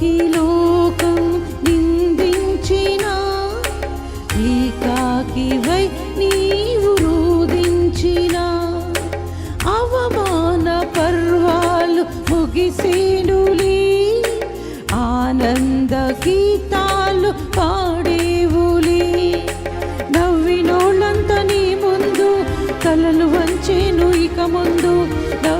ఏకాకి లోకం నిందించిన ఏకాకి వై నీవు రోధించిన. అవమాన పర్వాలు ముగిసేనులే ఆనంద గీతాలు పాడేవులే. నవ్వినోళ్ళంత నీ ముందు తలలు వంచేను ఇక ముందు నవ్వినోళ్ళంత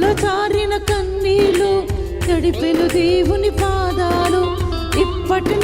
కన్నుల చారిన కన్నీలు తడిపెను దేవుని పాదాలు ఇప్పటి